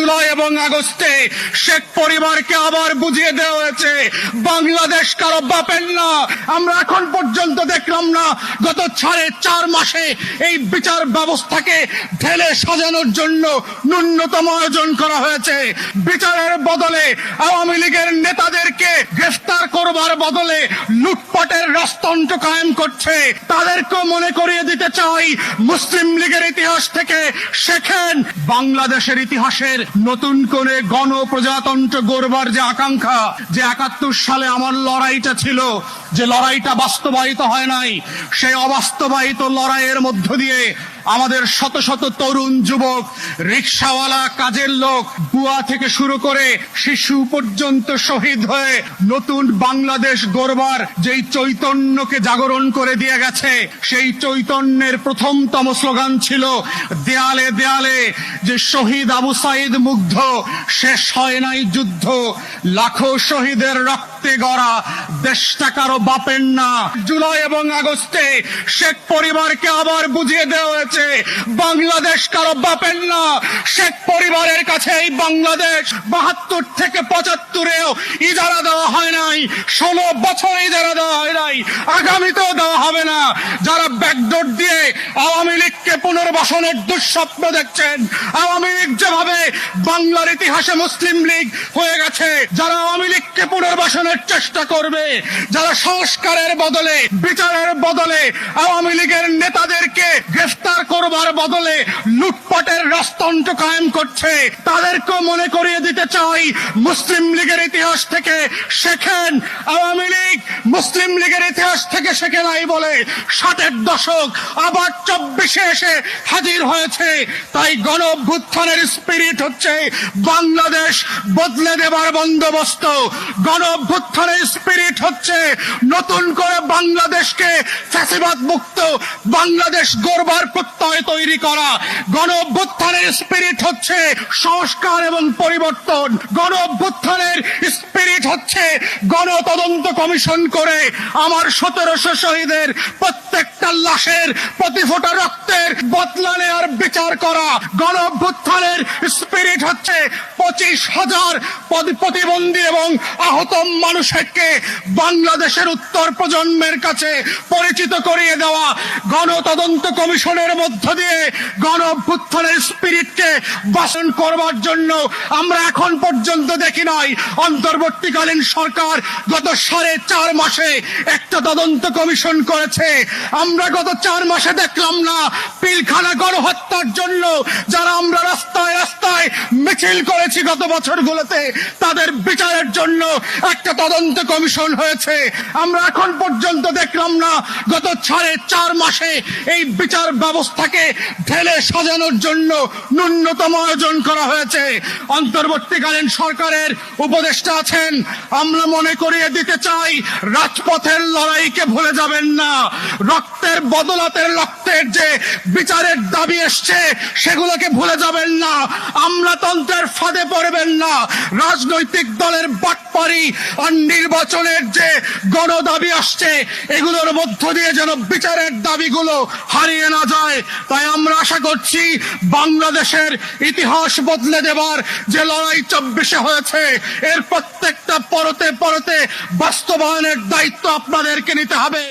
জুলাই এবং আগস্টে শেখ পরিবারকে আবার বুঝিয়ে দেওয়া হয়েছে, বাংলাদেশ কারও বাপের না। আমরা এখন পর্যন্ত দেখলাম না, গত সাড়ে চার মাসে এই বিচার ব্যবস্থাকে ঢেলে সাজানোর জন্য ন্যূনতম আয়োজন করা হয়েছে। বিচারের বদলে আওয়ামী লীগের নেতাদেরকে গ্রেফতার করবার বদলে লুটপাটের রাজতন্ত্র কায়েম করছে। তাদেরকে মনে করিয়ে দিতে চাই, মুসলিম লীগের ইতিহাস থেকে শেখেন বাংলাদেশের ইতিহাসের নতুন করে গণপ্রজাতন্ত্র গড়বার যে আকাঙ্ক্ষা যে একাত্তর সালে আমার লড়াইটা ছিল, যে লড়াইটা বাস্তবায়িত হয় নাই, সেই অবাস্তবায়িত লড়াইয়ের মধ্য দিয়ে আমাদের শত শত তরুণ যুবক, রিক্সাওয়ালা, কাজের লোক বুয়া থেকে শুরু করে শিশু পর্যন্ত শহীদ হয়ে নতুন বাংলাদেশ গড়বার যেই চৈতন্যকে জাগরণ করে দিয়ে গেছে, সেই চৈতন্যের প্রথমতম স্লোগান ছিল, দেয়ালে দেয়ালে, যে শহীদ আবু সাইদ মুগ্ধ, শেষ হয় নাই যুদ্ধ। লাখো শহীদের রক্তে গড়া দেশটা কারও বাপের না। জুলাই এবং আগস্টে শেখ পরিবারকে আবার বুঝিয়ে দেওয়া হয়েছে, বাংলাদেশ কারও বাপের না। শেখ পরিবারের কাছে এই বাংলাদেশ। বাহাত্তর থেকে পঁচাত্তরেও ইজারা দেওয়া হয় নাই, ষোলো বছর ইজারা দেওয়া হয় নাই, আগামীতেও দেওয়া হবে না। যারা ব্যাকডোর দিয়ে আওয়ামী লীগকে পুনর্বাসনের দুঃস্বপ্ন দেখছেন, আওয়ামী লীগ যেভাবে বাংলার ইতিহাসে মুসলিম লীগ হয়ে গেছে। যারা আওয়ামী লীগকে পুনর্বাসনের চেষ্টা করবে, যারা সংস্কারের বদলে, বিচারের বদলে, আওয়ামী লীগের নেতাদেরকে গ্রেফতার করবার বদলে লুটপাটের রাজতন্ত্র কায়েম করছে তাদেরকে মনে করিয়ে দিতে চাই মুসলিম লীগের ইতিহাস থেকে শেখেন। আওয়ামী লীগ মুসলিম লীগের ইতিহাস থেকে শেখে নাই বলে ষাটের দশক আবার চব্বিশে এসে হাজির হয়েছে। তাই গণ অভ্যুত্থানের স্পিরিট হচ্ছে বাংলাদেশ বদলে দেবার বন্দোবস্ত। গণ অভ্যুত্থানের স্পিরিট হচ্ছে নতুন করে বাংলাদেশকে ফ্যাসিবাদ মুক্ত বাংলাদেশ গড়বার প্রত্যয় তৈরি করা। গণ অভ্যুত্থানের স্পিরিট হচ্ছে সংস্কার এবং পরিবর্তন। গণ অভ্যুত্থানের স্পিরিট হচ্ছে গণ তদন্ত কমিশন করে আমার সতেরোশো শহীদের প্রত্যেকটা লাশের প্রতি ফোটা রক্তের বদলা নেওয়ার বিচার করা। গণ অভ্যুত্থানের স্পিরিট হচ্ছে পঁচিশ হাজার প্রতিবন্ধী এবং আহত মানুষকে বাংলাদেশের উত্তর প্রজন্মের কাছে পরিচিত করিয়ে দেওয়া গণতদন্ত কমিশনের মধ্য দিয়ে গণ স্পিরিটকে বাসন করবার জন্য আমরা এখন পর্যন্ত দেখি নাই। অন্তর্বর্তীকালীন সরকার গত সাড়ে চার মাসে একটা তদন্ত কমিশন করেছে। আমরা গত চার মাসে দেখলাম না পিলখানা গণহত্যার জন্য যারা আমরা রাস্তায় রাস্তায় মিছিল করেছি গত বছরগুলোতে, তাদের বিচারের জন্য একটা তদন্ত কমিশন হয়েছে। আমরা এখন পর্যন্ত দেখলাম না, গত সাড়ে চার মাসে এই বিচার ব্যবস্থাকে ঢেলে সাজানোর জন্য ন্যূনতম আয়োজন করা হয়েছে। অন্তর্বর্তীকালীন সরকারের উপদেষ্টা আছেন, আমরা মনে করিয়ে দিতে চাই, রাজপথের লড়াইকে ভুলে যাবেন না। রক্তের বদলাতের রক্তের যে বিচারের দাবি এসছে, সেগুলোকে ভুলে যাবেন না। আমলাতন্ত্রের ফাঁদে পড়বেন না। রাজনৈতিক দলের বাটপারি আর নির্বাচনের যে গণ দাবি আসছে, এগুলোর মধ্য দিয়ে যেন বিচারের দাবিগুলো হারিয়ে না যায়। তাই আমরা আশা করছি বাংলাদেশের ইতিহাস বদলে দেবার যে লড়াই চব্বিশে হয়েছে, এর প্রত্যেকটা পরতে পরতে বাস্তবায়নের দায়িত্ব আপনাদেরকে নিতে হবে।